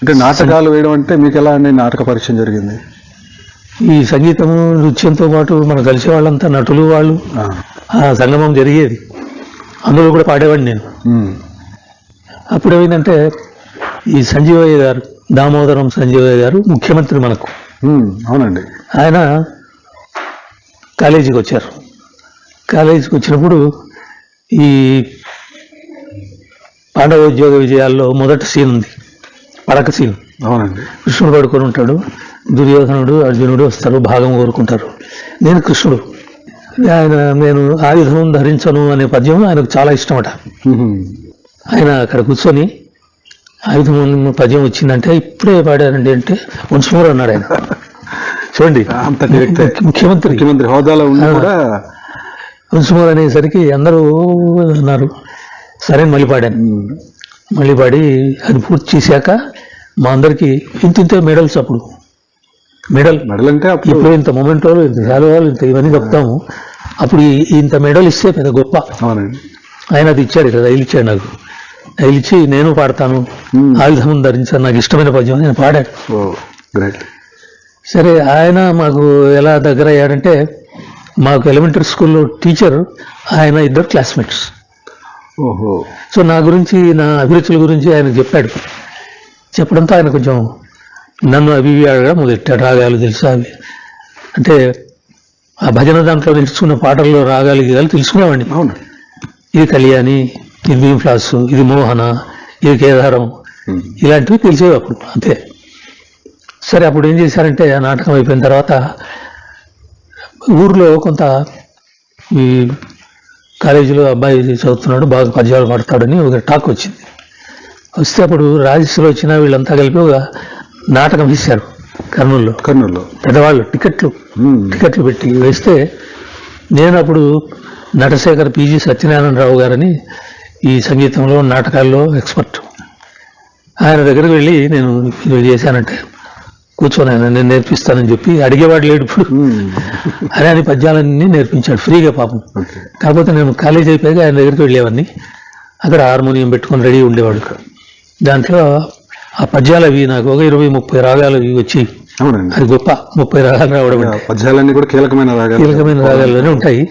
అంటే నాటకాలు వేయడం అంటే మీకు ఎలా అండి నాటక పరిచయం జరిగింది? ఈ సంగీతము నృత్యంతో పాటు మనం కలిసే వాళ్ళంతా నటులు వాళ్ళు. ఆ, సంగమం జరిగేది. అందులో కూడా పాడేవాడిని నేను. అప్పుడు ఏమైందంటే ఈ సంజీవయ్య గారు దామోదరం సంజీవయ్య గారు ముఖ్యమంత్రి మనకు. అవునండి. ఆయన కాలేజీకి వచ్చారు. కాలేజీకి వచ్చినప్పుడు ఈ పాండవ ఉద్యోగ విజయాల్లో మొదటి సీన్ ఉంది. పడక సీన్. అవునండి. కృష్ణుడు పడుకొని ఉంటాడు. దుర్యోధనుడు అర్జునుడు వస్తారు భాగం కోరుకుంటారు. నేను కృష్ణుడు. ఆయన నేను ఆయుధం ధరించను అనే పద్యం ఆయనకు చాలా ఇష్టమట. ఆయన అక్కడ కూర్చొని ఆయుధం పద్యం వచ్చిందంటే ఇప్పుడే పాడారండి అంటే వంశమూరు అన్నాడు ఆయన. చూడండి అంత. ముఖ్యమంత్రి. ముఖ్యమంత్రి హోదాలో ఉండి కూడా అనేసరికి అందరూ అన్నారు సరే మళ్ళీ పాడాను. మళ్ళీ పాడి అది పూర్తి చేశాక మా అందరికి ఇంత ఇంత మెడల్స్ అప్పుడు. మెడల్ మెడల్ అంటే అప్పుడు ఇప్పుడు ఇంత మొమెంటోలు ఇంత శాలువాలు ఇంత ఇవన్నీ చెప్తాము. అప్పుడు ఇంత మెడల్ ఇస్తే పెద్ద గొప్ప. అవునండి. ఆయన అది ఇచ్చాడు కదా రైలు ఇచ్చాడు నాకు. రైలు ఇచ్చి నేను పాడతాను. Hmm. ఆయుధం ధరించాను నాకు ఇష్టమైన పద్యం నేను పాడాడు. గ్రేట్ సరే ఆయన మాకు ఎలా దగ్గర అయ్యాడంటే మాకు ఎలిమెంటరీ స్కూల్లో టీచర్ ఆయన ఇద్దరు క్లాస్మేట్స్ ఓహో. సో నా గురించి నా అభిరుచుల గురించి ఆయన చెప్పాడు. చెప్పడంతో ఆయన కొంచెం నన్ను అవి అడగడం మొదలెట్టాడు. రాగాలు తెలుసా అవి? అంటే ఆ భజన దాంట్లో తెలుసుకున్న పాటల్లో రాగాలు గీగాలు తెలుసుకునేవాడిని. అవును. ఇది కళ్యాణి ఇది భీమ్ ఫ్లాస్ ఇది మోహన ఇది కేదారం. ఇలాంటివి తెలిసేవి అప్పుడు. అంతే. సరే అప్పుడు ఏం చేశారంటే ఆ నాటకం అయిపోయిన తర్వాత ఊర్లో కొంత ఈ కాలేజీలో అబ్బాయి చదువుతున్నాడు బాగా పద్యాలు పాడతాడని ఒక టాక్ వచ్చింది. వస్తే అప్పుడు రాజేశ్వరి వచ్చిన వీళ్ళంతా కలిపి ఒక నాటకం వేశారు కర్నూలులో. కర్నూలులో. పెద్దవాళ్ళు టికెట్లు టికెట్లు పెట్టి వేస్తే నేను అప్పుడు నటశేఖర్ పిజి సత్యనారాయణరావు గారని ఈ సంగీతంలో నాటకాల్లో ఎక్స్పర్ట్. ఆయన దగ్గరికి వెళ్ళి నేను ఇది చేశానంటే కూర్చొని ఆయన నేను నేర్పిస్తానని చెప్పి అడిగేవాడు లేడు ఇప్పుడు. అరే అని పద్యాలన్నీ నేర్పించాడు ఫ్రీగా పాపం. కాకపోతే నేను కాలేజ్ అయిపోయాక ఆయన దగ్గరికి వెళ్ళేవాడిని. అక్కడ హార్మోనియం పెట్టుకొని రెడీ ఉండేవాడు. దాంట్లో ఆ పద్యాలు అవి నాకు ఒక ఇరవై ముప్పై రాగాలు అవి వచ్చి అవునండి. అది గొప్ప ముప్పై రాగాలు రావడం పద్యాలన్నీ కూడా కీలకమైన రాగాలు. కీలకమైన రాగాల్లోనే ఉంటాయి.